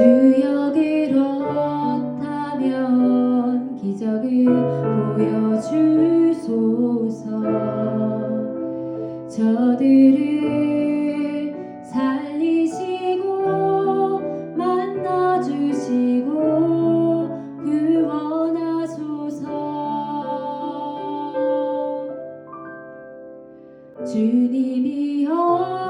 주여 그렇다면 기적을 보여주소서. 저들을 살리시고 만나주시고 구원하소서. 주님이 없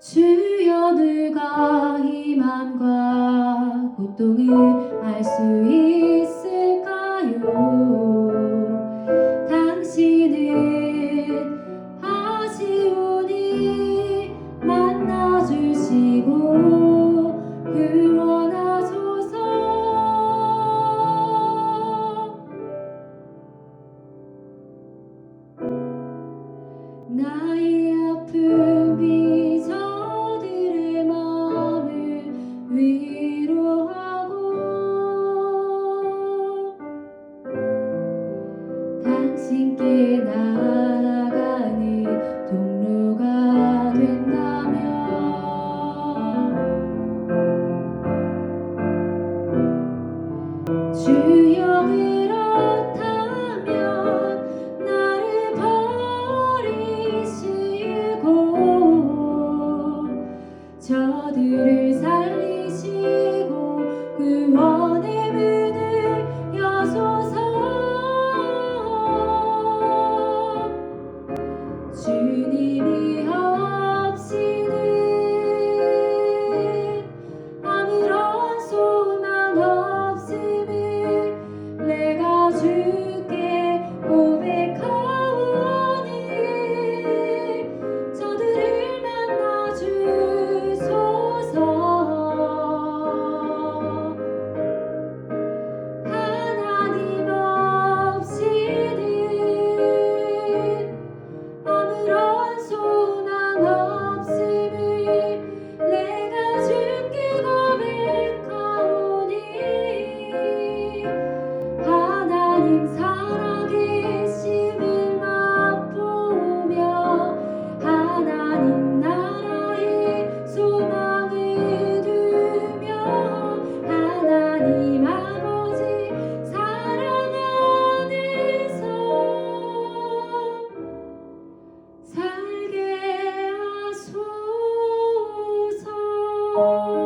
주여 누가 희망과 고통을 알 수 있을까요? 당신은 하시오니 만나주시고 구원하소서 나의 아픔 without Thank you.